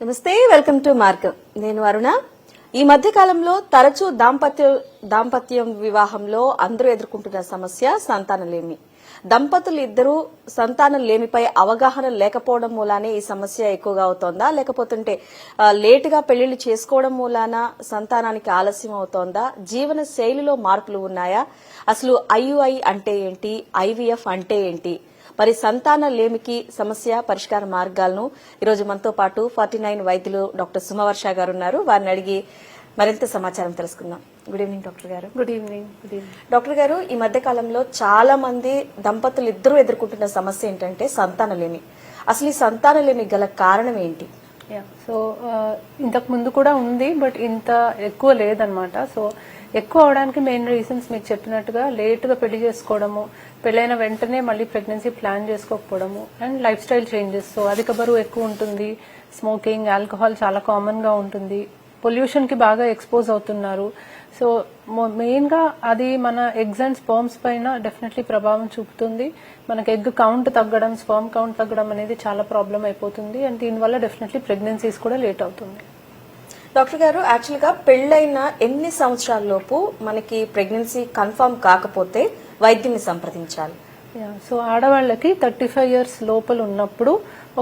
నమస్తే welcome to mark నేను అరుణ. ఈ మధ్య కాలంలో తరచూ దాంపత్య దాంపత్యం వివాహంలో అందరూ ఎదుర్కొంటున్న సమస్య సంతానలేమి. దంపతులు ఇద్దరూ సంతానం లేమిపై అవగాహన లేకపోవడం మూలానే ఈ సమస్య ఎక్కువగా అవుతోందా? లేకపోతుంటే లేటుగా పెళ్ళిళ్ళు చేసుకోవడం మూలాన సంతానానికి ఆలస్యం అవుతోందా? జీవన శైలిలో మార్పులు ఉన్నాయా? అసలు ఐయుఐ అంటే ఏంటి? ఐవీఎఫ్ అంటే ఏంటి? మరి సంతాన లేమికి సమస్య పరిష్కార మార్గాలను ఈరోజు మనతో పాటు ఫార్టీ నైన్ వైద్యులు డాక్టర్ సుమవర్ష గారు ఉన్నారు వారిని అడిగి మరింత సమాచారం తెలుసుకుందాం. Good evening doctor garu. Good evening good evening. Doctor garu ఈ మధ్య కాలంలో చాలా మంది దంపతులు ఇద్దరూ ఎదుర్కొంటున్న సమస్య ఏంటంటే సంతానలేమి. అసలు ఈ సంతానలేమి గల కారణం ఏంటి? సో ఇంతకు ముందు కూడా ఉంది బట్ ఇంత ఎక్కువ లేదనమాట సో ఎక్కువ అవడానికి మెయిన్ రీజన్స్ మీకు చెప్పినట్టుగా లేటుగా పెళ్ళి చేసుకోవడము పెళ్ళైన వెంటనే మళ్ళీ ప్రెగ్నెన్సీ ప్లాన్ చేసుకోకపోవడము and life style changes so అధిక బరువు ఎక్కువ ఉంటుంది స్మోకింగ్ ఆల్కహాల్ చాలా కామన్గా ఉంటుంది. పొల్యూషన్కి బాగా ఎక్స్పోజ్ అవుతున్నారు. సో మెయిన్గా అది మన ఎగ్స్ అండ్ స్పర్మ్స్ పైన డెఫినెట్లీ ప్రభావం చూపుతుంది. మనకి ఎగ్ కౌంట్ తగ్గడం స్పర్మ్ కౌంట్ తగ్గడం అనేది చాలా ప్రాబ్లం అయిపోతుంది. అండ్ దీనివల్ల డెఫినెట్లీ ప్రెగ్నెన్సీస్ కూడా లేట్ అవుతుంది. డాక్టర్ గారు యాక్చువల్గా పెళ్ళైన ఎన్ని సంవత్సరాలలోపు మనకి ప్రెగ్నెన్సీ కన్ఫర్మ్ కాకపోతే వైద్యుని సంప్రదించాలి? సో ఆడవాళ్ళకి థర్టీ ఫైవ్ ఇయర్స్ లోపల ఉన్నప్పుడు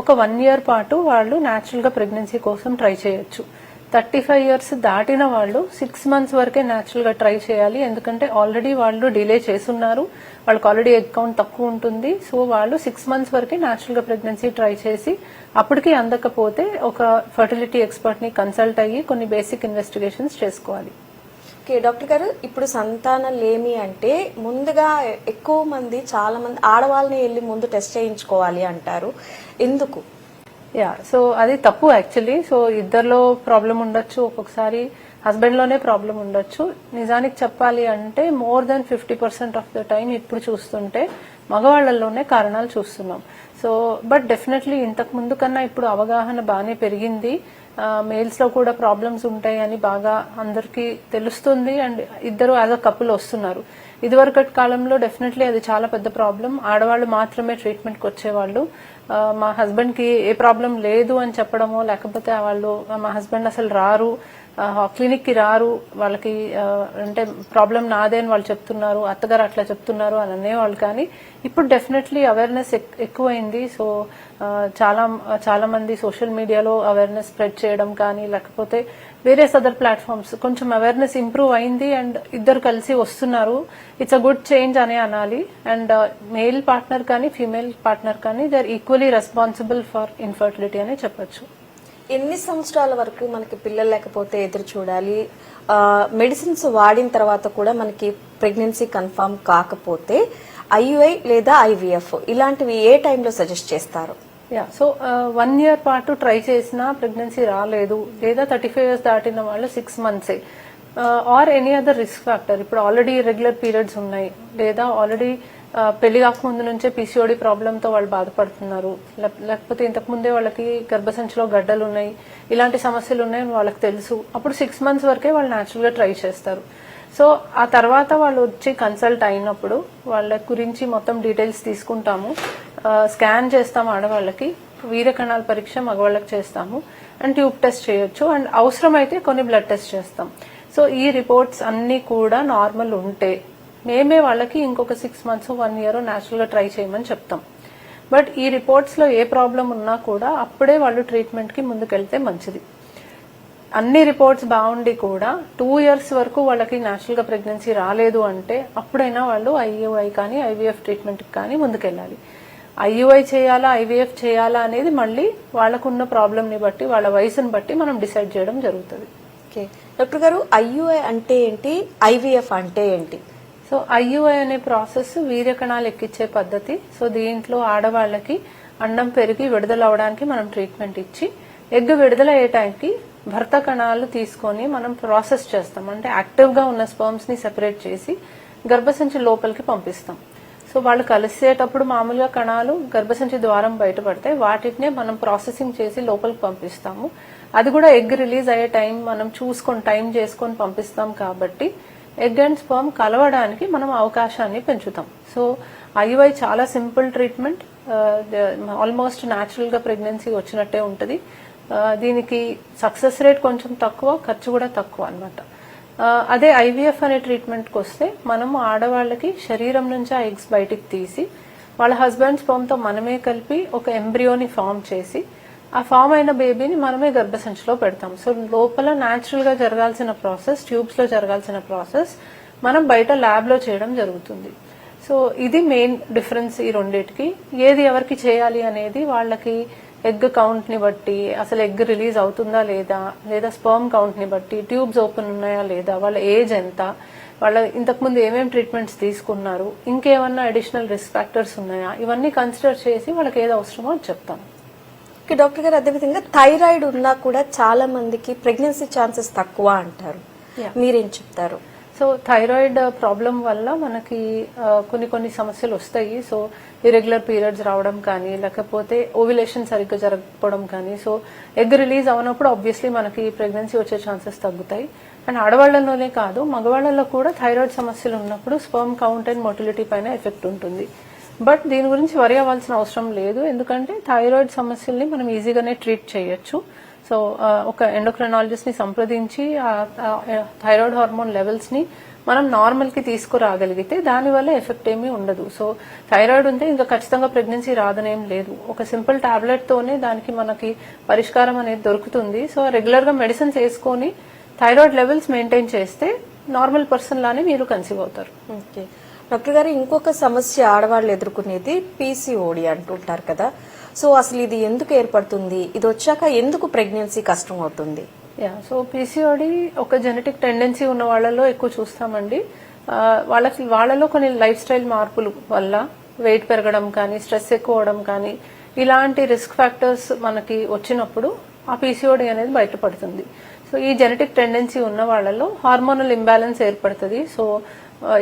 ఒక వన్ ఇయర్ పాటు వాళ్ళు న్యాచురల్గా ప్రెగ్నెన్సీ కోసం ట్రై చేయొచ్చు. థర్టీ ఫైవ్ ఇయర్స్ దాటిన వాళ్ళు సిక్స్ మంత్స్ వరకే న్యాచురల్గా ట్రై చేయాలి. ఎందుకంటే ఆల్రెడీ వాళ్ళు డిలే చేస్తున్నారు. వాళ్ళకి ఆల్రెడీ ఎగ్ కౌంట్ తక్కువ ఉంటుంది. సో వాళ్ళు సిక్స్ మంత్స్ వరకే న్యాచురల్గా ప్రెగ్నెన్సీ ట్రై చేసి అప్పటికి అందకపోతే ఒక ఫర్టిలిటీ ఎక్స్పర్ట్ని కన్సల్ట్ అయ్యి కొన్ని బేసిక్ ఇన్వెస్టిగేషన్స్ చేసుకోవాలి. ఓకే డాక్టర్ గారు ఇప్పుడు సంతానం లేమి అంటే ముందుగా ఎక్కువ మంది చాలా మంది ఆడవాళ్ళని వెళ్ళి ముందు టెస్ట్ చేయించుకోవాలి అంటారు. ఎందుకు? యా సో అది తప్పు యాక్చువల్లీ సో ఇద్దరిలో ప్రాబ్లం ఉండొచ్చు ఒక్కొక్కసారి హస్బెండ్లోనే ప్రాబ్లం ఉండొచ్చు. నిజానికి చెప్పాలి అంటే more than fifty percent of the time ఇప్పుడు చూస్తుంటే మగవాళ్ళలోనే కారణాలు చూస్తున్నాం. సో బట్ డెఫినెట్లీ ఇంతకు ముందు కన్నా ఇప్పుడు అవగాహన బాగానే పెరిగింది. మేల్స్లో కూడా ప్రాబ్లమ్స్ ఉంటాయి అని బాగా అందరికీ తెలుస్తుంది అండ్ ఇద్దరు యాజ్ అ కపుల్ వస్తున్నారు. ఇదివరకటి కాలంలో డెఫినెట్లీ అది చాలా పెద్ద ప్రాబ్లం ఆడవాళ్ళు మాత్రమే ట్రీట్మెంట్కి వచ్చేవాళ్ళు మా హస్బెండ్కి ఏ ప్రాబ్లం లేదు అని చెప్పడమో లేకపోతే వాళ్ళు మా హస్బెండ్ అసలు రారు. క్లినిక్కి రారు. వాళ్ళకి అంటే ప్రాబ్లం నాదే అని వాళ్ళు చెప్తున్నారు. అత్తగారు అట్లా చెప్తున్నారు అని అనేవాళ్ళు. కానీ ఇప్పుడు డెఫినెట్లీ అవేర్నెస్ ఎక్కువైంది. సో చాలా చాలా మంది సోషల్ మీడియాలో అవేర్నెస్ స్ప్రెడ్ చేయడం కానీ లేకపోతే వేరే అదర్ ప్లాట్ఫామ్స్. కొంచెం అవేర్నెస్ ఇంప్రూవ్ అయింది అండ్ ఇద్దరు కలిసి వస్తున్నారు. ఇట్స్ అ గుడ్ చేంజ్ అనే అనాలి. అండ్ uh, మేల్ పార్ట్నర్ కానీ ఫీమేల్ పార్ట్నర్ కానీ they are equally responsible for infertility అనే చెప్పొచ్చు. ఎన్ని సంవత్సరాల వరకు మనకి పిల్లలు లేకపోతే ఎదురు చూడాలి? మెడిసిన్స్ వాడిన తర్వాత కూడా మనకి ప్రెగ్నెన్సీ కన్ఫర్మ్ కాకపోతే ఐయుఐ లేదా ఐవీఎఫ్ ఇలాంటివి ఏ టైంలో సజెస్ట్ చేస్తారు? యా సో వన్ ఇయర్ పాటు ట్రై చేసినా ప్రెగ్నెన్సీ రాలేదు. లేదా థర్టీ ఫైవ్ ఇయర్స్ దాటిన వాళ్ళు six మంత్సే or any other risk factor ఇప్పుడు ఆల్రెడీ రెగ్యులర్ పీరియడ్స్ ఉన్నాయి. లేదా ఆల్రెడీ uh, పెళ్ళి కాకముందు నుంచే పీసీఓడి ప్రాబ్లంతో వాళ్ళు బాధపడుతున్నారు. లేకపోతే ఇంతకు ముందే వాళ్ళకి గర్భసంచిలో గడ్డలు ఉన్నాయి. ఇలాంటి సమస్యలు ఉన్నాయని వాళ్ళకి తెలుసు. అప్పుడు సిక్స్ మంత్స్ వరకే వాళ్ళు న్యాచురల్గా ట్రై చేస్తారు. సో ఆ తర్వాత వాళ్ళు వచ్చి కన్సల్ట్ అయినప్పుడు వాళ్ళ గురించి మొత్తం డీటెయిల్స్ తీసుకుంటాము. స్కాన్ చేస్తాం ఆడవాళ్ళకి వీరకణాల పరీక్ష మగవాళ్ళకి చేస్తాము అండ్ ట్యూబ్ టెస్ట్ చేయొచ్చు అండ్ అవసరమైతే కొన్ని బ్లడ్ టెస్ట్ చేస్తాం. సో ఈ రిపోర్ట్స్ అన్ని కూడా నార్మల్ ఉంటే మేమే వాళ్ళకి ఇంకొక సిక్స్ మంత్స్ వన్ ఇయర్ న్యాచురల్గా ట్రై చేయమని చెప్తాం. బట్ ఈ రిపోర్ట్స్లో ఏ ప్రాబ్లం ఉన్నా కూడా అప్పుడే వాళ్ళు ట్రీట్మెంట్కి ముందుకెళ్తే మంచిది. అన్ని రిపోర్ట్స్ బాగుండి కూడా టూ ఇయర్స్ వరకు వాళ్ళకి న్యాచురల్గా ప్రెగ్నెన్సీ రాలేదు అంటే అప్పుడైనా వాళ్ళు ఐయుఐ కానీ ఐవీఎఫ్ ట్రీట్మెంట్ కానీ ముందుకెళ్ళాలి. ఐయుఐ చేయాలా ఐవీఎఫ్ చేయాలా అనేది మళ్ళీ వాళ్ళకున్న ప్రాబ్లమ్ని బట్టి వాళ్ళ వయసుని బట్టి మనం డిసైడ్ చేయడం జరుగుతుంది. ఓకే. డాక్టర్ గారు ఐయుఐ అంటే ఏంటి? ఐవీఎఫ్ అంటే ఏంటి? సో ఐయుఐ అనే ప్రాసెస్ వీర్య కణాలు ఎక్కించే పద్ధతి. సో దీంట్లో ఆడవాళ్ళకి అండం పెరిగి విడుదల అవడానికి మనం ట్రీట్మెంట్ ఇచ్చి ఎగ్ విడుదల అయ్యేటానికి భర్త కణాలు తీసుకొని మనం ప్రాసెస్ చేస్తాం. అంటే యాక్టివ్గా ఉన్న స్పర్మ్స్ని సెపరేట్ చేసి గర్భసంచి లోపలికి పంపిస్తాం. సో వాళ్ళు కలిసేటప్పుడు మామూలుగా కణాలు గర్భసంచి ద్వారం బయటపడతాయి. వాటినే మనం ప్రాసెసింగ్ చేసి లోపలికి పంపిస్తాము. అది కూడా ఎగ్ రిలీజ్ అయ్యే టైం మనం చూసుకొని టైం చేసుకొని పంపిస్తాం కాబట్టి ఎగ్ అండ్ స్పర్మ్ కలవడానికి మనం అవకాశాన్ని పెంచుతాం. సో ఐవై చాలా సింపుల్ ట్రీట్మెంట్. ఆల్మోస్ట్ న్యాచురల్గా ప్రెగ్నెన్సీ వచ్చినట్టే ఉంటుంది. దీనికి సక్సెస్ రేట్ కొంచెం తక్కువ ఖర్చు కూడా తక్కువ అనమాట అదే ఐవీఎఫ్ అనే ట్రీట్మెంట్కి వస్తే మనము ఆడవాళ్ళకి శరీరం నుంచి ఆ ఎగ్స్ బయటికి తీసి వాళ్ళ హస్బెండ్ ఫామ్తో మనమే కలిపి ఒక ఎంబ్రియోని ఫామ్ చేసి ఆ ఫామ్ అయిన బేబీని మనమే గర్భసంచిలో పెడతాం. సో లోపల న్యాచురల్గా జరగాల్సిన ప్రాసెస్ ట్యూబ్స్లో జరగాల్సిన ప్రాసెస్ మనం బయట ల్యాబ్లో చేయడం జరుగుతుంది. సో ఇది మెయిన్ డిఫరెన్స్ ఈ రెండింటికి. ఏది ఎవరికి చేయాలి అనేది వాళ్ళకి ఎగ్ కౌంట్ని బట్టి అసలు ఎగ్ రిలీజ్ అవుతుందా లేదా లేదా స్పర్మ్ కౌంట్ని బట్టి ట్యూబ్స్ ఓపెన్ ఉన్నాయా లేదా వాళ్ళ ఏజ్ ఎంత వాళ్ళ ఇంతకుముందు ఏమేమి ట్రీట్మెంట్స్ తీసుకున్నారు ఇంకేమన్నా అడిషనల్ రిస్క్ ఫ్యాక్టర్స్ ఉన్నాయా ఇవన్నీ కన్సిడర్ చేసి వాళ్ళకి ఏది అవసరమో చెప్తాం. డాక్టర్ గారు అదేవిధంగా థైరాయిడ్ ఉన్నా కూడా చాలా మందికి ప్రెగ్నెన్సీ ఛాన్సెస్ తక్కువ అంటారు. మీరేం చెప్తారు? సో థైరాయిడ్ ప్రాబ్లం వల్ల మనకి uh, కొన్ని కొన్ని సమస్యలు వస్తాయి. సో ఇరెగ్యులర్ పీరియడ్స్ రావడం కానీ లేకపోతే ఓవిలేషన్ సరిగ్గా జరగకపోవడం కానీ సో ఎగ్ రిలీజ్ అవనప్పుడు ఆబ్వియస్లీ మనకి ప్రెగ్నెన్సీ వచ్చే ఛాన్సెస్ తగ్గుతాయి. అండ్ ఆడవాళ్ళలోనే కాదు మగవాళ్ళలో కూడా థైరాయిడ్ సమస్యలు ఉన్నప్పుడు స్పర్మ్ కౌంట్ అండ్ మొటిలిటీ పైన ఎఫెక్ట్ ఉంటుంది. బట్ దీని గురించి వరి అవ్వాల్సిన అవసరం లేదు. ఎందుకంటే థైరాయిడ్ సమస్యల్ని మనం ఈజీగానే ట్రీట్ చేయొచ్చు. సో ఒక ఎండోక్రనాలజిస్ట్ని సంప్రదించి ఆ థైరాయిడ్ హార్మోన్ లెవెల్స్ని మనం నార్మల్కి తీసుకురాగలిగితే దానివల్ల ఎఫెక్ట్ ఏమీ ఉండదు. సో థైరాయిడ్ ఉంటే ఇంకా ఖచ్చితంగా ప్రెగ్నెన్సీ రాదనేం లేదు. ఒక సింపుల్ టాబ్లెట్ తోనే దానికి మనకి పరిష్కారం అనేది దొరుకుతుంది. సో రెగ్యులర్గా మెడిసిన్స్ వేసుకొని థైరాయిడ్ లెవెల్స్ మెయింటైన్ చేస్తే నార్మల్ పర్సన్ లానే మీరు కన్సీవ్ అవుతారు. ఓకే. డాక్టర్ గారు ఇంకొక సమస్య ఆడవాళ్ళు ఎదుర్కొనేది పీసీఓడి అంటుంటారు కదా. సో అసలు ఇది ఎందుకు ఏర్పడుతుంది? ఇది వచ్చాక ఎందుకు ప్రెగ్నెన్సీ కష్టం అవుతుంది? యా సో పీసీఓడి ఒక జెనెటిక్ టెండెన్సీ ఉన్న వాళ్ళలో ఎక్కువ చూస్తామండి. వాళ్ళకి వాళ్ళలో కొన్ని లైఫ్ స్టైల్ మార్పులు వల్ల వెయిట్ పెరగడం కానీ స్ట్రెస్ ఎక్కువ అవడం కానీ ఇలాంటి రిస్క్ ఫ్యాక్టర్స్ మనకి వచ్చినప్పుడు ఆ పీసీఓడి అనేది బయటపడుతుంది. సో ఈ జెనెటిక్ టెండెన్సీ ఉన్న వాళ్ళలో హార్మోనల్ ఇంబ్యాలెన్స్ ఏర్పడుతుంది. సో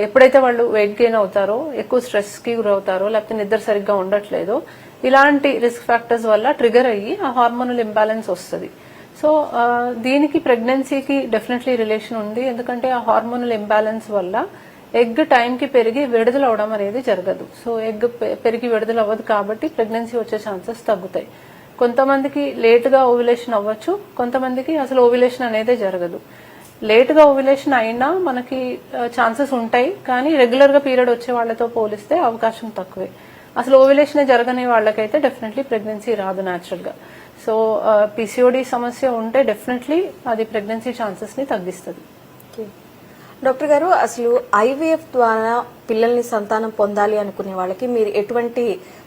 ఎప్పుడైతే వాళ్ళు వెయిట్ గెయిన్ అవుతారో ఎక్కువ స్ట్రెస్కి గురవుతారో లేకపోతే నిద్ర సరిగ్గా ఉండట్లేదో ఇలాంటి రిస్క్ ఫ్యాక్టర్స్ వల్ల ట్రిగర్ అయ్యి ఆ హార్మోనల్ ఇంబ్యాలెన్స్ వస్తుంది. సో దీనికి ప్రెగ్నెన్సీకి డెఫినెట్లీ రిలేషన్ ఉంది. ఎందుకంటే ఆ హార్మోనల్ ఇంబ్యాలెన్స్ వల్ల ఎగ్ టైంకి పెరిగి విడుదల అవడం అనేది జరగదు. సో ఎగ్ పెరిగి విడుదల అవ్వదు కాబట్టి ప్రెగ్నెన్సీ వచ్చే ఛాన్సెస్ తగ్గుతాయి. కొంతమందికి లేటుగా ఓవిలేషన్ అవ్వచ్చు. కొంతమందికి అసలు ఓవిలేషన్ అనేది జరగదు. లేటుగా ఓవిలేషన్ అయినా మనకి ఛాన్సెస్ ఉంటాయి. కానీ రెగ్యులర్గా పీరియడ్ వచ్చే వాళ్ళతో పోలిస్తే అవకాశం తక్కువే. అసలు ఓవిలేషన్ జరగని వాళ్ళకైతే డెఫినెట్లీ ప్రెగ్నెన్సీ రాదు న్యాచురల్గా సో పిసిఓడి సమస్య ఉంటే డెఫినెట్లీ అది ప్రెగ్నెన్సీ ఛాన్సెస్ని తగ్గిస్తుంది. ఓకే. డాక్టర్ గారు అసలు ఐవీఎఫ్ ద్వారా పిల్లల్ని సంతానం పొందాలి అనుకునే వాళ్ళకి మీరు ఎటువంటి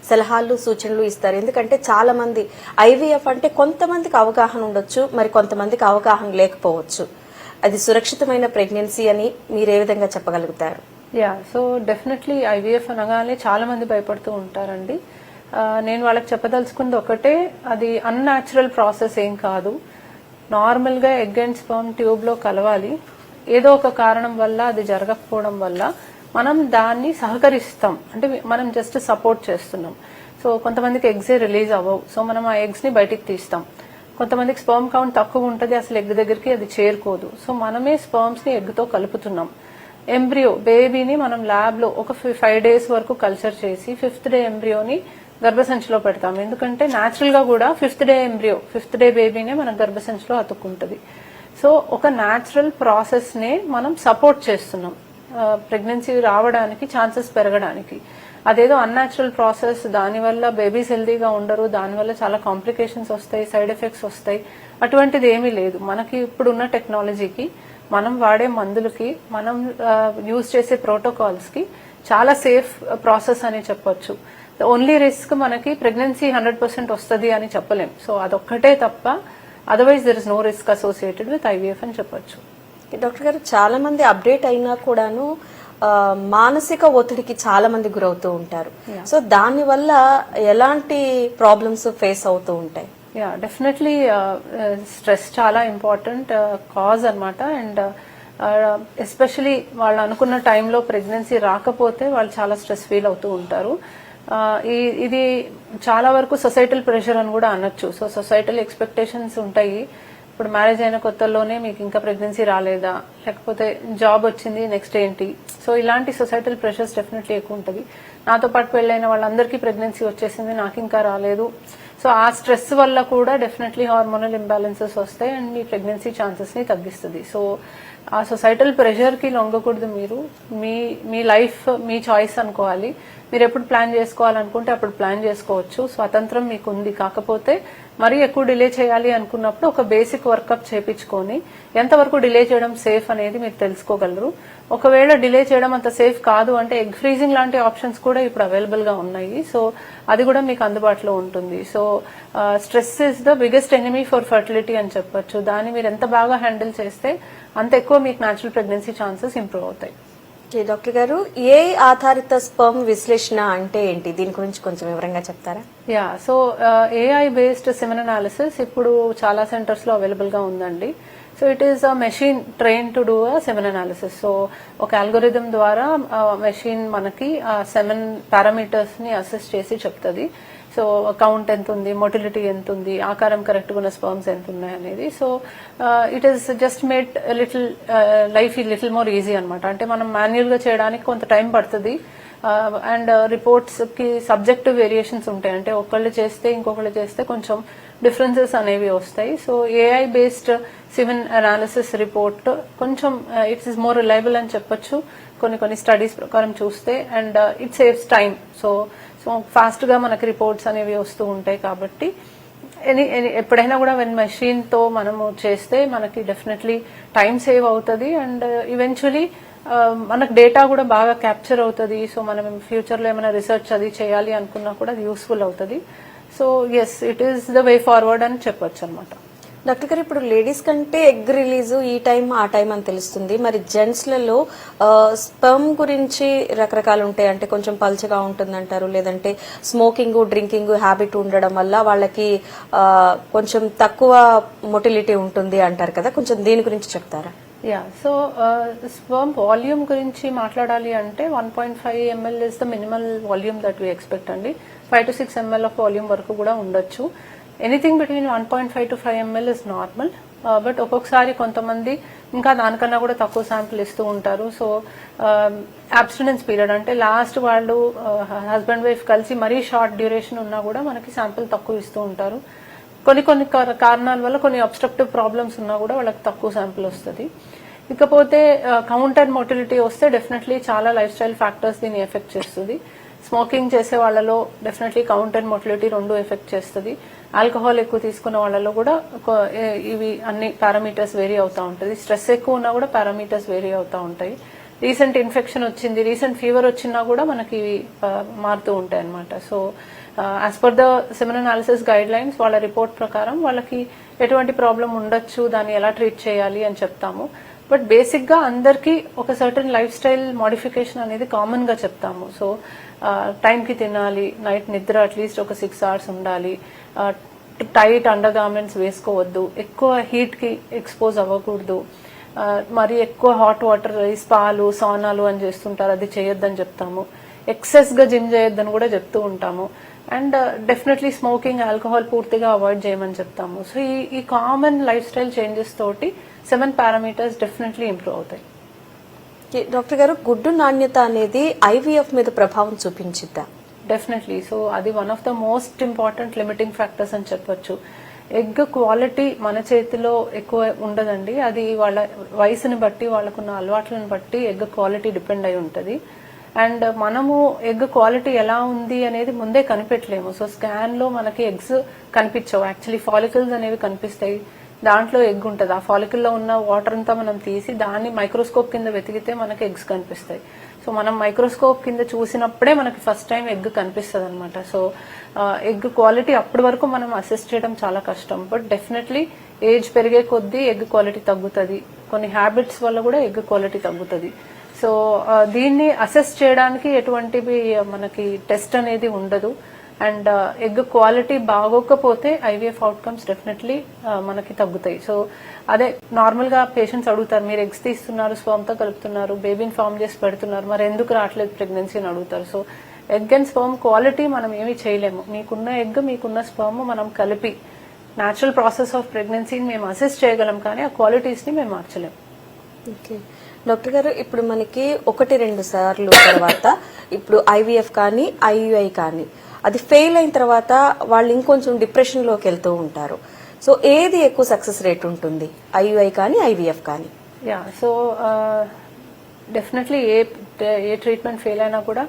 సలహాలు సూచనలు ఇస్తారు? ఎందుకంటే చాలా మంది ఐవీఎఫ్ అంటే కొంతమందికి అవగాహన ఉండొచ్చు మరి కొంతమందికి అవగాహన లేకపోవచ్చు. అది సురక్షితమైన ప్రెగ్నెన్సీ అని మీరు ఏ విధంగా చెప్పగలుగుతారు? యా సో డెఫినెట్లీ ఐవీఎఫ్ అనగానే చాలా మంది భయపడుతూ ఉంటారండి. Uh, నేను వాళ్ళకి చెప్పదలుచుకుంది ఒకటే అది అన్యాచురల్ ప్రాసెస్ ఏం కాదు. నార్మల్గా ఎగ్ అండ్ స్పర్మ్ ట్యూబ్లో కలవాలి. ఏదో ఒక కారణం వల్ల అది జరగకపోవడం వల్ల మనం దాన్ని సహకరిస్తాం. అంటే మనం జస్ట్ సపోర్ట్ చేస్తున్నాం. సో కొంతమందికి ఎగ్స్ రిలీజ్ అవ్వవు. సో మనం ఆ ఎగ్స్ని బయటికి తీస్తాం. కొంతమందికి స్పర్మ్ కౌంట్ తక్కువ ఉంటుంది అసలు ఎగ్ దగ్గరికి అది చేరుకోదు. సో మనమే స్పర్మ్స్ని ఎగ్తో కలుపుతున్నాం. ఎంబ్రియో బేబీని మనం ల్యాబ్లో ఒక ఫైవ్ డేస్ వరకు కల్చర్ చేసి ఫిఫ్త్ డే ఎంబ్రియోని గర్భసంచిలో పెడతాం. ఎందుకంటే న్యాచురల్గా కూడా fifth day embryo fifth day బేబీనే మన గర్భసంచిలో అతుక్కుంటుంది. సో ఒక న్యాచురల్ ప్రాసెస్ నే మనం సపోర్ట్ చేస్తున్నాం. ప్రెగ్నెన్సీ రావడానికి ఛాన్సెస్ పెరగడానికి. అదేదో అన్యాచురల్ ప్రాసెస్ దానివల్ల బేబీస్ హెల్దీగా ఉండరు దానివల్ల చాలా కాంప్లికేషన్స్ వస్తాయి సైడ్ ఎఫెక్ట్స్ వస్తాయి. అటువంటిది ఏమీ లేదు. మనకి ఇప్పుడున్న టెక్నాలజీకి మనం వాడే మందులకి మనం యూజ్ చేసే ప్రోటోకాల్స్కి చాలా సేఫ్ ప్రాసెస్ అని చెప్పొచ్చు. ఓన్లీ రిస్క్ మనకి ప్రెగ్నెన్సీ హండ్రెడ్ పర్సెంట్ వస్తుంది అని చెప్పలేం. సో అదొక్కటే తప్ప otherwise there is no risk associated with IVF అని చెప్పొచ్చు. డాక్టర్ గారు చాలా మంది అప్డేట్ అయినా కూడాను మానసిక ఒత్తిడికి చాలా మంది గురవుతూ ఉంటారు. సో దాని వల్ల ఎలాంటి ప్రాబ్లమ్స్ ఫేస్ అవుతూ ఉంటాయి? యా డెఫినెట్లీ స్ట్రెస్ చాలా ఇంపార్టెంట్ కాజ్ అనమాట అండ్ ఎస్పెషలీ వాళ్ళు అనుకున్న టైంలో ప్రెగ్నెన్సీ రాకపోతే వాళ్ళు చాలా స్ట్రెస్ ఫీల్ అవుతూ ఉంటారు. Uh, ఈ ఇది చాలా వరకు సొసైటల్ ప్రెషర్ అని కూడా అనొచ్చు. సో సొసైటల్ ఎక్స్పెక్టేషన్స్ ఉంటాయి. ఇప్పుడు మ్యారేజ్ అయిన కొత్తలోనే మీకు ఇంకా ప్రెగ్నెన్సీ రాలేదా? లేకపోతే జాబ్ వచ్చింది నెక్స్ట్ ఏంటి? సో ఇలాంటి సొసైటల్ ప్రెషర్స్ డెఫినెట్లీ ఎక్కువ ఉంటుంది. నాతో పాటు పెళ్ళైన వాళ్ళందరికీ ప్రెగ్నెన్సీ వచ్చేసింది నాకు ఇంకా రాలేదు. సో ఆ స్ట్రెస్ వల్ల కూడా డెఫినెట్లీ హార్మోనల్ ఇంబ్యాలెన్సెస్ వస్తాయి అండ్ మీ ప్రెగ్నెన్సీ ఛాన్సెస్ని తగ్గిస్తుంది. సో ఆ సొసైటల్ ప్రెషర్కి లొంగకూడదు మీరు. మీ మీ లైఫ్ మీ చాయిస్ అనుకోవాలి. మీరు ఎప్పుడు ప్లాన్ చేసుకోవాలనుకుంటే అప్పుడు ప్లాన్ చేసుకోవచ్చు. స్వాతంత్రం మీకు ఉంది కాకపోతే మరీ ఎక్కువ డిలే చేయాలి అనుకున్నప్పుడు ఒక బేసిక్ వర్కప్ చేపించుకొని ఎంతవరకు డిలే చేయడం సేఫ్ అనేది మీరు తెలుసుకోగలరు. ఒకవేళ డిలే చేయడం అంత సేఫ్ కాదు అంటే ఎగ్ ఫ్రీజింగ్ లాంటి ఆప్షన్స్ కూడా ఇప్పుడు అవైలబుల్గా ఉన్నాయి. సో అది కూడా మీకు అందుబాటులో ఉంటుంది. So stress is the biggest enemy for fertility అని చెప్పొచ్చు. దాన్ని మీరు ఎంత బాగా హ్యాండిల్ చేస్తే అంత ఎక్కువ మీకు న్యాచురల్ ప్రెగ్నెన్సీ ఛాన్సెస్ ఇంప్రూవ్ అవుతాయి. ఓకే, డాక్టర్ గారు ఏ ఆధారిత స్పర్మ్ విశ్లేషణ అంటే ఏంటి? దీని గురించి కొంచెం వివరంగా చెప్తారా? Yeah so AI based semen analysis ఇప్పుడు చాలా సెంటర్స్లో అవైలబుల్గా ఉందండి. So it is a machine train to do a semen analysis so ఒక అల్గోరిథం ద్వారా మెషిన్ మనకి ఆ సెమెన్ పారామీటర్స్ని అసెస్ చేసి చెప్తుంది. సో కౌంట్ ఎంత ఉంది మొటిలిటీ ఎంత ఉంది ఆకారం కరెక్ట్ ఉన్న స్పర్మ్స్ ఎంత ఉన్నాయి అనేది. So it is just made little life ఈ లిటిల్ మోర్ ఈజీ అనమాట అంటే మనం మాన్యువల్గా చేయడానికి కొంత టైం పడుతుంది. అండ్ రిపోర్ట్స్కి సబ్జెక్టివ్ వేరియేషన్స్ ఉంటాయి. అంటే ఒకళ్ళు చేస్తే ఇంకొకళ్ళు చేస్తే కొంచెం డిఫరెన్సెస్ అనేవి వస్తాయి. So AI based semen analysis report కొంచెం ఇట్స్ ఇస్ మోర్ రిలయబుల్ అని చెప్పొచ్చు. కొన్ని కొన్ని స్టడీస్ ప్రకారం చూస్తే. And it saves time so so ఫాస్ట్గా మనకి రిపోర్ట్స్ అనేవి వస్తూ ఉంటాయి కాబట్టి ఎనీ ఎనీ ఎప్పుడైనా కూడా వెన్ మెషిన్తో మనము చేస్తే మనకి డెఫినెట్లీ టైం సేవ్ అవుతుంది అండ్ ఈవెన్చువలీ మనకు డేటా కూడా బాగా క్యాప్చర్ అవుతుంది. సో మనం ఫ్యూచర్లో ఏమైనా రీసెర్చ్ అది చేయాలి అనుకున్నా కూడా అది యూస్ఫుల్ అవుతుంది. So yes it is the way forward అని చెప్పొచ్చు అనమాట డాక్టర్ గారు ఇప్పుడు లేడీస్ కంటే ఎగ్ రిలీజ్ ఈ టైం ఆ టైం అని తెలుస్తుంది. మరి జెంట్స్లలో స్పర్మ్ గురించి రకరకాలు ఉంటాయి. అంటే కొంచెం పల్చగా ఉంటుందంటారు. లేదంటే స్మోకింగ్ డ్రింకింగ్ హ్యాబిట్ ఉండడం వల్ల వాళ్ళకి కొంచెం తక్కువ మొటిలిటీ ఉంటుంది అంటారు కదా. కొంచెం దీని గురించి చెప్తారా? యా. సో స్పర్మ్ వాల్యూమ్ గురించి మాట్లాడాలి అంటే one point five ML is the minimal volume that we expect అండి. Five to six ML of volume వరకు కూడా ఉండొచ్చు. Anything between one point five to five ML is normal. Uh, but ఒక్కొక్కసారి కొంతమంది ఇంకా దానికన్నా కూడా తక్కువ శాంపిల్ ఇస్తూ ఉంటారు. సో um, అబ్స్టినెన్స్ పీరియడ్ అంటే లాస్ట్ వాళ్ళు uh, హస్బెండ్ వైఫ్ కలిసి మరీ షార్ట్ డ్యూరేషన్ ఉన్నా కూడా మనకి శాంపిల్ తక్కువ ఇస్తూ ఉంటారు. కొన్ని కొన్ని కార- కారణాల వల్ల కొన్ని అబ్స్ట్రక్టివ్ ప్రాబ్లమ్స్ ఉన్నా కూడా వాళ్ళకి తక్కువ శాంపిల్ వస్తుంది. ఇకపోతే uh, కౌంటర్ మోటిలిటీ వస్తే డెఫినెట్లీ చాలా లైఫ్ స్టైల్ ఫ్యాక్టర్స్ దీన్ని ఎఫెక్ట్ చేస్తుంది. స్మోకింగ్ చేసే వాళ్ళలో డెఫినెట్లీ కౌంట్ అండ్ మొటిలిటీ రెండు ఎఫెక్ట్ చేస్తుంది. ఆల్కహాల్ ఎక్కువ తీసుకున్న వాళ్ళలో కూడా ఇవి అన్ని పారామీటర్స్ వేరీ అవుతూ ఉంటుంది. స్ట్రెస్ ఎక్కువ ఉన్నా కూడా పారామీటర్స్ వేరీ అవుతూ ఉంటాయి. రీసెంట్ ఇన్ఫెక్షన్ వచ్చింది రీసెంట్ ఫీవర్ వచ్చినా కూడా మనకి ఇవి, మారుతూ ఉంటాయి అనమాట so as per the semen analysis guide lines వాళ్ళ రిపోర్ట్ ప్రకారం వాళ్ళకి ఎటువంటి ప్రాబ్లం ఉండొచ్చు దాన్ని ఎలా ట్రీట్ చేయాలి అని చెప్తాము. బట్ బేసిక్గా అందరికీ ఒక సర్టన్ లైఫ్ స్టైల్ మోడిఫికేషన్ అనేది కామన్గా చెప్తాము. సో టైంకి తినాలి నైట్ నిద్ర అట్లీస్ట్ ఒక సిక్స్ అవర్స్ ఉండాలి. టైట్ అండర్ గార్మెంట్స్ వేసుకోవద్దు. ఎక్కువ హీట్కి ఎక్స్పోజ్ అవ్వకూడదు. మరి ఎక్కువ హాట్ వాటర్ స్పాలు సోనాలు అని చేస్తుంటారు అది చేయొద్దని చెప్తాము. ఎక్సెస్గా జిమ్ చేయొద్దని కూడా చెప్తూ ఉంటాము. అండ్ డెఫినెట్లీ స్మోకింగ్ ఆల్కహాల్ పూర్తిగా అవాయిడ్ చేయమని చెప్తాము. సో ఈ ఈ కామన్ లైఫ్ స్టైల్ చేంజెస్ తోటి సెవెన్ పారామీటర్స్ డెఫినెట్లీ ఇంప్రూవ్ అవుతాయి. డాక్టర్ గారు గుడ్డు నాణ్యత అనేది ఐవీఎఫ్ మీద ప్రభావం చూపించిద్దా? డెఫినెట్లీ సో అది one of the most important limiting factors అని చెప్పొచ్చు. ఎగ్ క్వాలిటీ మన చేతిలో ఎక్కువ ఉండదండి. అది వాళ్ళ వయసుని బట్టి వాళ్ళకున్న అలవాట్లను బట్టి ఎగ్ క్వాలిటీ డిపెండ్ అయి ఉంటుంది. అండ్ మనము ఎగ్ క్వాలిటీ ఎలా ఉంది అనేది ముందే కనిపెట్టలేము. సో స్కాన్లో మనకి ఎగ్స్ కనిపించవు. యాక్చువల్లీ ఫాలికల్స్ అనేవి కనిపిస్తాయి. దాంట్లో ఎగ్ ఉంటుంది. ఆ follicle లో ఉన్న వాటర్ అంతా మనం తీసి దాన్ని మైక్రోస్కోప్ కింద వెతికితే మనకు ఎగ్స్ కనిపిస్తాయి. సో మనం మైక్రోస్కోప్ కింద చూసినప్పుడే మనకి ఫస్ట్ టైం ఎగ్ కనిపిస్తుంది అనమాట సో ఎగ్ క్వాలిటీ అప్పటి వరకు మనం అసెస్ చేయడం చాలా కష్టం. బట్ డెఫినెట్లీ ఏజ్ పెరిగే కొద్దీ ఎగ్ క్వాలిటీ తగ్గుతుంది. కొన్ని హ్యాబిట్స్ వల్ల కూడా ఎగ్ క్వాలిటీ తగ్గుతుంది. సో దీన్ని అసెస్ చేయడానికి ఎటువంటివి మనకి టెస్ట్ అనేది ఉండదు. అండ్ uh, ఎగ్ క్వాలిటీ బాగోకపోతే ఐవీఎఫ్ అవుట్కమ్స్ డెఫినెట్లీ uh, మనకి తగ్గుతాయి. సో అదే నార్మల్గా పేషెంట్స్ అడుగుతారు మీరు ఎగ్స్ తీస్తున్నారు స్వామ్తో కలుపుతున్నారు బేబీని ఫామ్ చేసి పెడుతున్నారు మరి ఎందుకు రావట్లేదు ప్రెగ్నెన్సీ అని అడుగుతారు. So egg and sperm quality మనం ఏమీ చేయలేము. మీకున్న ఎగ్ మీకున్న స్పర్మ్ మనం కలిపి న్యాచురల్ ప్రాసెస్ ఆఫ్ ప్రెగ్నెన్సీని మేము అసెస్ చేయగలం కానీ ఆ క్వాలిటీస్ని మేము మార్చలేము. ఓకే డాక్టర్ గారు ఇప్పుడు మనకి ఒకటి రెండు సార్లు తర్వాత ఇప్పుడు ఐవీఎఫ్ కానీ ఐయుఐ కానీ అది ఫెయిల్ అయిన తర్వాత వాళ్ళు ఇంకొంచెం డిప్రెషన్లోకి వెళ్తూ ఉంటారు. సో ఏది ఎక్కువ సక్సెస్ రేట్ ఉంటుంది? ఐయుఐ కానీ ఐవీఎఫ్ కానీ. యా సో డెఫినెట్లీ ఏ ఏ ట్రీట్మెంట్ ఫెయిల్ అయినా కూడా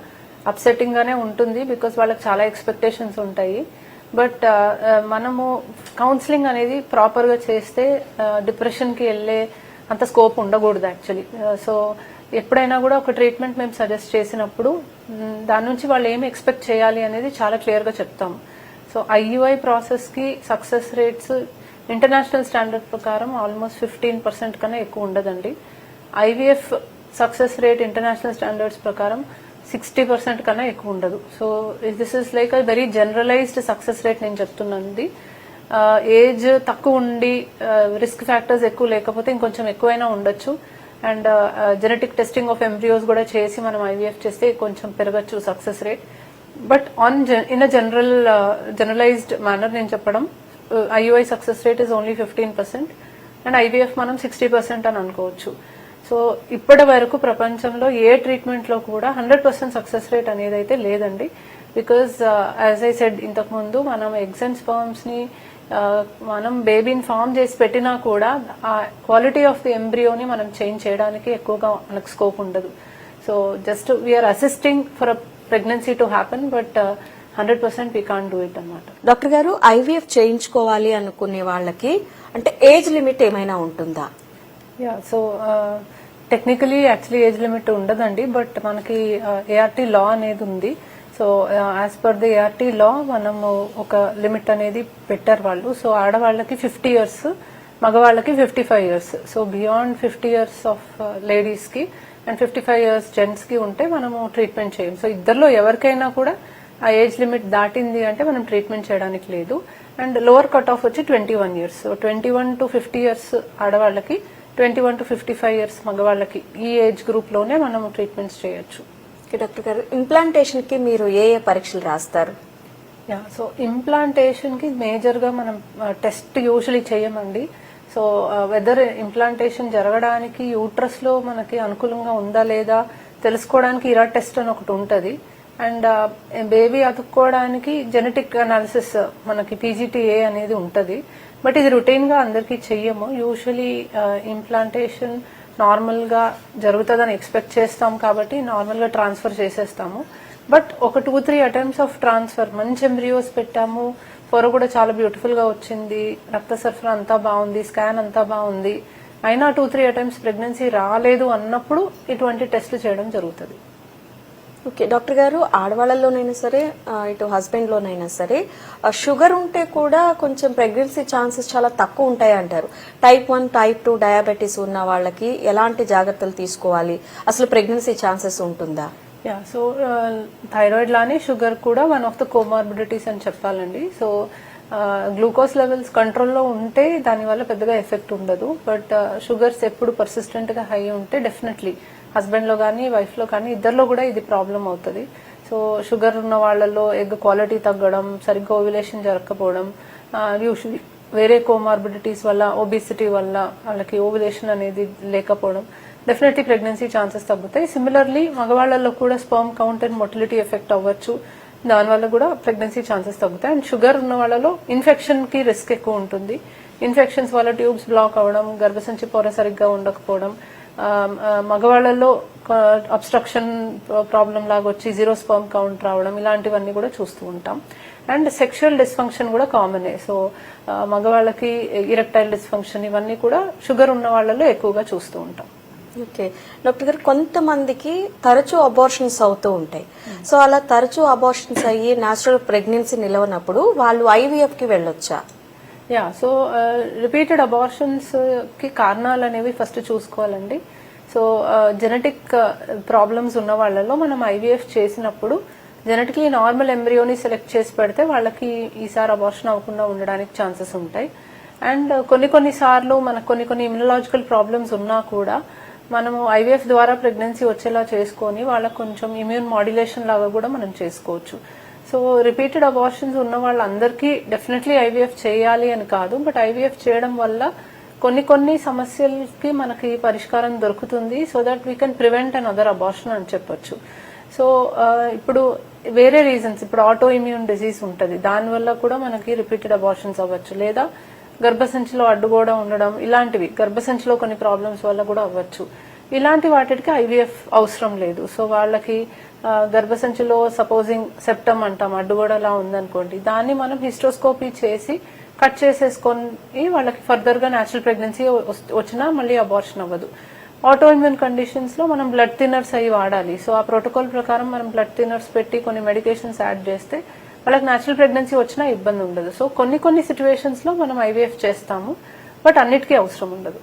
అప్సెట్టింగ్గానే ఉంటుంది బికాస్ వాళ్ళకి చాలా ఎక్స్పెక్టేషన్స్ ఉంటాయి. బట్ uh, uh, మనము కౌన్సిలింగ్ అనేది ప్రాపర్గా చేస్తే uh, డిప్రెషన్కి వెళ్ళే అంత స్కోప్ ఉండకూడదు యాక్చువల్లీ సో ఎప్పుడైనా కూడా ఒక ట్రీట్మెంట్ మేము సజెస్ట్ చేసినప్పుడు దాని నుంచి వాళ్ళు ఏమి ఎక్స్పెక్ట్ చేయాలి అనేది చాలా క్లియర్గా చెప్తాం. సో ఐయుఐ ప్రాసెస్కి సక్సెస్ రేట్స్ ఇంటర్నేషనల్ స్టాండర్డ్ ప్రకారం ఆల్మోస్ట్ ఫిఫ్టీన్ పర్సెంట్ కన్నా ఎక్కువ ఉండదండి. IVF success rate international standards ప్రకారం సిక్స్టీ పర్సెంట్ కన్నా ఎక్కువ ఉండదు. So this is like a very generalised success rate నేను చెప్తున్నాను ఏజ్ uh, తక్కువ ఉండి uh, రిస్క్ ఫ్యాక్టర్స్ ఎక్కువ లేకపోతే ఇంకొంచెం ఎక్కువైనా ఉండొచ్చు. And genetic testing of embryos కూడా చేసి మనం ఐవీఎఫ్ చేస్తే కొంచెం పెరగచ్చు success rate but on in a general generalised manner నేను చెప్పడం IUI success rate is only fifteen percent and IVF మనం సిక్స్టీ పర్సెంట్ అని అనుకోవచ్చు. సో ఇప్పటి వరకు ప్రపంచంలో ఏ ట్రీట్మెంట్లో కూడా హండ్రెడ్ పర్సెంట్ సక్సెస్ రేట్ అనేది అయితే లేదండి. బికాస్ యాజ్ ఐ సెడ్ ఇంతకుముందు మనం ఎగ్స్ అండ్ మనం బేబీని ఫామ్ చేసి పెట్టినా కూడా ఆ క్వాలిటీ ఆఫ్ ది ఎంబ్రియోని మనం చేంజ్ చేయడానికి ఎక్కువగా మనకు స్కోప్ ఉండదు. So just we are assisting for a pregnancy to happen but hundred percent we can do it అనమాట డాక్టర్ గారు ఐవీఎఫ్ చేయించుకోవాలి అనుకునే వాళ్ళకి అంటే ఏజ్ లిమిట్ ఏమైనా ఉంటుందా? Yeah so technically actually age limit ఉండదండి బట్ మనకి ఏఆర్టీ లా అనేది ఉంది. So as per the ART law మనము ఒక లిమిట్ అనేది పెట్టారు వాళ్ళు. సో ఆడవాళ్ళకి ఫిఫ్టీ ఇయర్స్ మగవాళ్ళకి fifty five years. So beyond fifty years of లేడీస్కి అండ్ ఫిఫ్టీ ఫైవ్ ఇయర్స్ జెంట్స్కి ఉంటే మనము ట్రీట్మెంట్ చేయం. సో ఇద్దరిలో ఎవరికైనా కూడా ఆ ఏజ్ లిమిట్ దాటింది అంటే మనం ట్రీట్మెంట్ చేయడానికి లేదు. అండ్ లోవర్ కట్ ఆఫ్ వచ్చి twenty one years so twenty one to fifty years ఆడవాళ్ళకి twenty one to fifty five years మగవాళ్ళకి ఈ ఏజ్ గ్రూప్లోనే మనం ట్రీట్మెంట్స్ చేయొచ్చు. డాక్టర్ గారు. ఇంప్లాంటేషన్కి మీరు ఏ ఏ పరీక్షలు రాస్తారు? యా సో ఇంప్లాంటేషన్కి మేజర్గా మనం టెస్ట్ యూజువలీ చేయమండి. సో వెదర్ ఇంప్లాంటేషన్ జరగడానికి యూట్రస్లో మనకి అనుకూలంగా ఉందా లేదా తెలుసుకోవడానికి ఇరా టెస్ట్ అని ఒకటి ఉంటుంది. అండ్ బేబీ అతుక్కోవడానికి జెనెటిక్ అనాలిసిస్ మనకి పీజీటీఏ అనేది ఉంటుంది. బట్ ఇది రొటీన్గా అందరికీ చెయ్యము. యూజువలీ ఇంప్లాంటేషన్ నార్మల్గా జరుగుతుందని ఎక్స్పెక్ట్ చేస్తాం కాబట్టి నార్మల్గా ట్రాన్స్ఫర్ చేసేస్తాము. బట్ ఒక two three attempts of transfer మంచి ఎంబ్రియోస్ పెట్టాము. పొర కూడా చాలా బ్యూటిఫుల్గా వచ్చింది. రక్త సరఫరా అంతా బాగుంది స్కాన్ అంతా బాగుంది. అయినా టూ త్రీ అటెంప్ట్స్ ప్రెగ్నెన్సీ రాలేదు అన్నప్పుడు ఇటువంటి టెస్ట్లు చేయడం జరుగుతుంది. ఓకే డాక్టర్ గారు ఆడవాళ్ళలోనైనా సరే ఇటు హస్బెండ్లోనైనా సరే షుగర్ ఉంటే కూడా కొంచెం ప్రెగ్నెన్సీ ఛాన్సెస్ చాలా తక్కువ ఉంటాయి అంటారు type one type two diabetes ఉన్న వాళ్ళకి ఎలాంటి జాగ్రత్తలు తీసుకోవాలి? అసలు ప్రెగ్నెన్సీ ఛాన్సెస్ ఉంటుందా? యా సో థైరాయిడ్ లానే షుగర్ కూడా వన్ ఆఫ్ ద కోమార్బిడిటీస్ అని చెప్పాలండి. సో గ్లూకోజ్ లెవెల్స్ కంట్రోల్లో ఉంటే దానివల్ల పెద్దగా ఎఫెక్ట్ ఉండదు. బట్ షుగర్స్ ఎప్పుడు పర్సిస్టెంట్గా హై ఉంటే డెఫినెట్లీ హస్బెండ్లో కానీ వైఫ్లో కానీ ఇద్దరిలో కూడా ఇది ప్రాబ్లం అవుతుంది. సో షుగర్ ఉన్న వాళ్ళలో ఎగ్ క్వాలిటీ తగ్గడం సరిగ్గా ఓవిలేషన్ జరగకపోవడం యూజువలీ వేరే కోమార్బిడిటీస్ వల్ల ఒబిసిటీ వల్ల వాళ్ళకి ఓవిలేషన్ అనేది లేకపోవడం డెఫినెట్లీ ప్రెగ్నెన్సీ ఛాన్సెస్ తగ్గుతాయి. సిమిలర్లీ మగవాళ్ళలో కూడా sperm count and motility effect అవ్వచ్చు. దానివల్ల కూడా ప్రెగ్నెన్సీ ఛాన్సెస్ తగ్గుతాయి. అండ్ షుగర్ ఉన్న వాళ్ళలో ఇన్ఫెక్షన్కి రిస్క్ ఎక్కువ ఉంటుంది. ఇన్ఫెక్షన్స్ వల్ల ట్యూబ్స్ బ్లాక్ అవ్వడం గర్భసంచి పొర సరిగ్గా ఉండకపోవడం మగవాళ్ళలో అబ్స్ట్రక్షన్ ప్రాబ్లం లాగా వచ్చి జీరో స్పర్మ్ కౌంట్ రావడం ఇలాంటివన్నీ కూడా చూస్తూ ఉంటాం. అండ్ సెక్షువల్ డిస్ఫంక్షన్ కూడా కామనే సో మగవాళ్ళకి ఇరెక్టైల్ డిస్ఫంక్షన్ ఇవన్నీ కూడా షుగర్ ఉన్న వాళ్ళలో ఎక్కువగా చూస్తూ ఉంటాం. ఓకే. డాక్టర్ గారు కొంతమందికి తరచూ అబార్షన్స్ అవుతూ ఉంటాయి. సో అలా తరచూ అబార్షన్స్ అయ్యి న్యాచురల్ ప్రెగ్నెన్సీ నిలవనప్పుడు వాళ్ళు ఐవీఎఫ్కి వెళ్ళొచ్చా? యా సో రిపీటెడ్ అబార్షన్స్కి కారణాలు అనేవి ఫస్ట్ చూసుకోవాలండి. సో జెనెటిక్ ప్రాబ్లమ్స్ ఉన్న వాళ్ళలో మనం ఐవీఎఫ్ చేసినప్పుడు జెనెటిక్లీ నార్మల్ ఎంబ్రియోని సెలెక్ట్ చేసి పెడితే వాళ్ళకి ఈసారి అబార్షన్ అవ్వకుండా ఉండడానికి ఛాన్సెస్ ఉంటాయి. అండ్ uh, కొన్ని కొన్ని సార్లు మనకు కొన్ని కొన్ని ఇమ్యునలాజికల్ ప్రాబ్లమ్స్ ఉన్నా కూడా మనము ఐవీఎఫ్ ద్వారా ప్రెగ్నెన్సీ వచ్చేలా చేసుకొని వాళ్ళకి కొంచెం ఇమ్యూన్ మాడ్యులేషన్ లాగా కూడా మనం చేసుకోవచ్చు. సో రిపీటెడ్ అబార్షన్స్ ఉన్న వాళ్ళందరికీ డెఫినెట్లీ ఐవీఎఫ్ చేయాలి అని కాదు. బట్ ఐవీఎఫ్ చేయడం వల్ల కొన్ని కొన్ని సమస్యలకి మనకి పరిష్కారం దొరుకుతుంది. So that we can prevent another abortion అని చెప్పొచ్చు. సో uh, ఇప్పుడు వేరే రీజన్స్ ఇప్పుడు ఆటో ఇమ్యూన్ డిసీజ్ ఉంటుంది దానివల్ల కూడా మనకి రిపీటెడ్ అబార్షన్స్ అవ్వచ్చు. లేదా గర్భసంచిలో అడ్డుగోడ ఉండడం ఇలాంటివి. గర్భసంచిలో కొన్ని ప్రాబ్లమ్స్ వల్ల కూడా అవ్వచ్చు. ఇలాంటి వాటికి ఐవీఎఫ్ అవసరం లేదు. సో వాళ్ళకి గర్భసంచిలో సపోజింగ్ సెప్టమ్ అంటాం అడ్డుగోడలా ఉందనుకోండి దాన్ని మనం హిస్టోస్కోపీ చేసి కట్ చేసేసుకొని వాళ్ళకి ఫర్దర్గా న్యాచురల్ ప్రెగ్నెన్సీ వచ్చినా మళ్ళీ అబార్షన్ అవ్వదు. ఆటో ఇమ్యూన్ కండిషన్స్లో మనం బ్లడ్ థిన్నర్స్ అవి వాడాలి. సో ఆ ప్రోటోకాల్ ప్రకారం మనం బ్లడ్ థిన్నర్స్ పెట్టి కొన్ని మెడికేషన్స్ యాడ్ చేస్తే వాళ్ళకి న్యాచురల్ ప్రెగ్నెన్సీ వచ్చినా ఇబ్బంది ఉండదు. సో కొన్ని కొన్ని సిచ్యువేషన్స్లో మనం ఐవీఎఫ్ చేస్తాము బట్ అన్నిటికీ అవసరం ఉండదు.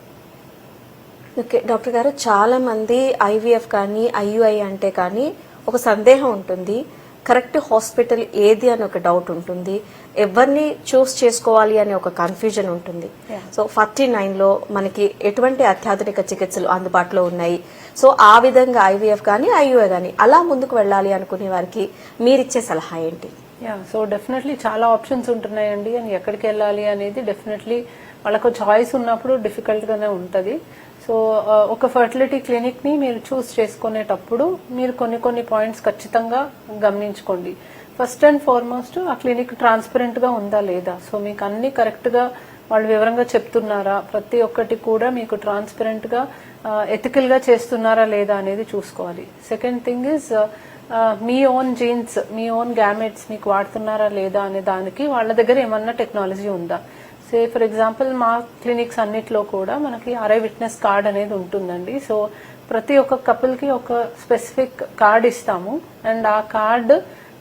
ఓకే డాక్టర్ గారు చాలా మంది ఐవీఎఫ్ కానీ ఐయుఐ అంటే కానీ ఒక సందేహం ఉంటుంది. కరెక్ట్ హాస్పిటల్ ఏది అని ఒక డౌట్ ఉంటుంది. ఎవరిని చూస్ చేసుకోవాలి అనే ఒక కన్ఫ్యూజన్ ఉంటుంది. సో ఫార్టీ నైన్లో మనకి ఎటువంటి అత్యాధునిక చికిత్సలు అందుబాటులో ఉన్నాయి? సో ఆ విధంగా ఐవీఎఫ్ కానీ ఐయుఐ కానీ అలా ముందుకు వెళ్ళాలి అనుకునే వారికి మీరిచ్చే సలహా ఏంటి? సో డెఫినెట్లీ చాలా ఆప్షన్స్ ఉంటున్నాయండి. అని ఎక్కడికి వెళ్ళాలి అనేది డెఫినెట్లీ వాళ్ళకు చాయిస్ ఉన్నప్పుడు డిఫికల్ట్ గానే ఉంటది. సో ఒక ఫర్టిలిటీ క్లినిక్ని మీరు చూస్ చేసుకునేటప్పుడు మీరు కొన్ని కొన్ని పాయింట్స్ ఖచ్చితంగా గమనించుకోండి. ఫస్ట్ అండ్ ఫార్మోస్ట్ ఆ క్లినిక్ ట్రాన్స్పరెంట్గా ఉందా లేదా? సో మీకు అన్ని కరెక్ట్గా వాళ్ళు వివరంగా చెప్తున్నారా? ప్రతి ఒక్కటి కూడా మీకు ట్రాన్స్పరెంట్గా ఎథికల్గా చేస్తున్నారా లేదా అనేది చూసుకోవాలి. సెకండ్ థింగ్ ఇస్ మీ ఓన్ జీన్స్ మీ ఓన్ గ్యామెట్స్ మీకు వాడుతున్నారా లేదా అనే దానికి వాళ్ళ దగ్గర ఏమన్నా టెక్నాలజీ ఉందా? సే ఫర్ ఎగ్జాంపుల్ మా క్లినిక్స్ అన్నిట్లో కూడా మనకి అరై విట్నెస్ కార్డ్ అనేది ఉంటుందండి. సో ప్రతి ఒక్క కపుల్కి ఒక స్పెసిఫిక్ కార్డ్ ఇస్తాము. అండ్ ఆ కార్డ్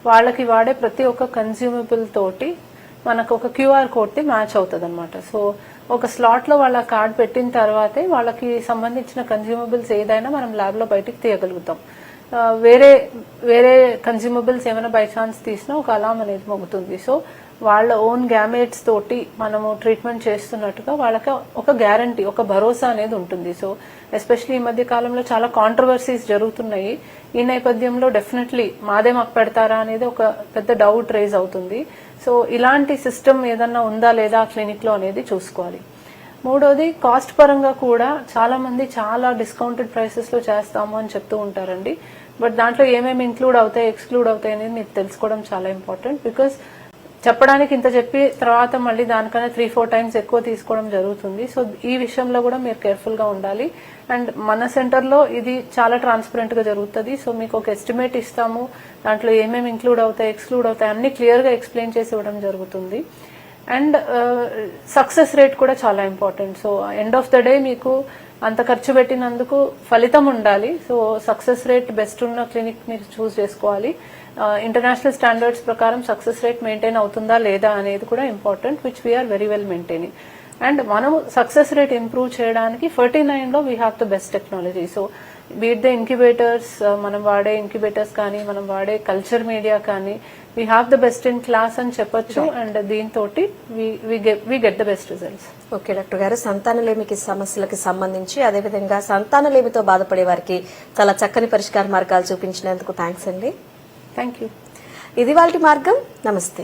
వాళ్ళకి వాడే ప్రతి ఒక్క కన్స్యూమబుల్ తోటి మనకు ఒక క్యూఆర్ కోడ్ మ్యాచ్ అవుతుంది అనమాట సో ఒక స్లాట్లో వాళ్ళ కార్డ్ పెట్టిన తర్వాతే వాళ్ళకి సంబంధించిన కన్స్యూమబుల్స్ ఏదైనా మనం ల్యాబ్లో బయటికి తీయగలుగుతాం. Uh, వేరే వేరే కన్స్యూమబుల్స్ ఏమైనా బై ఛాన్స్ తీసినా ఒక అలామ్ అనేది మోగుతుంది. సో వాళ్ళ ఓన్ గ్యామేట్స్ తోటి మనము ట్రీట్మెంట్ చేస్తున్నట్టుగా వాళ్ళకి ఒక గ్యారంటీ ఒక భరోసా అనేది ఉంటుంది. సో ఎస్పెషల్లీ ఈ మధ్య కాలంలో చాలా కాంట్రవర్సీస్ జరుగుతున్నాయి. ఈ నేపథ్యంలో డెఫినెట్లీ మాదే మాకు పెడతారా అనేది ఒక పెద్ద డౌట్ రేజ్ అవుతుంది. సో ఇలాంటి సిస్టమ్ ఏదన్నా ఉందా లేదా క్లినిక్లో అనేది చూసుకోవాలి. మూడోది కాస్ట్ పరంగా కూడా చాలా మంది చాలా డిస్కౌంటెడ్ ప్రైసెస్లో చేస్తాము అని చెప్తూ ఉంటారండి. బట్ దాంట్లో ఏమేమి ఇంక్లూడ్ అవుతాయి ఎక్స్క్లూడ్ అవుతాయి అనేది మీకు తెలుసుకోవడం చాలా ఇంపార్టెంట్ బికాస్ చెప్పడానికి ఇంత చెప్పి తర్వాత మళ్ళీ దానికన్నా త్రీ ఫోర్ టైమ్స్ ఎక్కువ తీసుకోవడం జరుగుతుంది. సో ఈ విషయంలో కూడా మీరు కేర్ఫుల్గా ఉండాలి. అండ్ మన సెంటర్లో ఇది చాలా ట్రాన్స్పరెంట్గా జరుగుతుంది. సో మీకు ఒక ఎస్టిమేట్ ఇస్తాము. దాంట్లో ఏమేమి ఇంక్లూడ్ అవుతాయి ఎక్స్క్లూడ్ అవుతాయి అన్ని క్లియర్గా ఎక్స్ప్లెయిన్ చేసి ఇవ్వడం జరుగుతుంది. అండ్ సక్సెస్ రేట్ కూడా చాలా important so end of the day మీకు అంత ఖర్చు పెట్టినందుకు ఫలితం ఉండాలి. సో సక్సెస్ రేట్ బెస్ట్ ఉన్న క్లినిక్ మీరు చూస్ చేసుకోవాలి. ఇంటర్నేషనల్ స్టాండర్డ్స్ ప్రకారం సక్సెస్ రేట్ మెయింటైన్ అవుతుందా లేదా అనేది కూడా important which we are very well maintaining and మనము సక్సెస్ రేట్ ఇంప్రూవ్ చేయడానికి ఫర్టీ నైన్లో we have the best technology so be it the incubators మనం వాడే ఇంక్యుబేటర్స్ కానీ మనం వాడే కల్చర్ మీడియా కానీ we have the best in class అని చెప్పొచ్చు. అండ్ దీంతో we get the best results okay doctor గారు. సంతానలేమికి సమస్యలకి సంబంధించి అదేవిధంగా సంతానలేమితో బాధపడే వారికి చాలా చక్కని పరిష్కార మార్గాలు చూపించినందుకు థ్యాంక్స్ అండి. థ్యాంక్ యూ ఇది వాళ్ళ మార్గం. నమస్తే.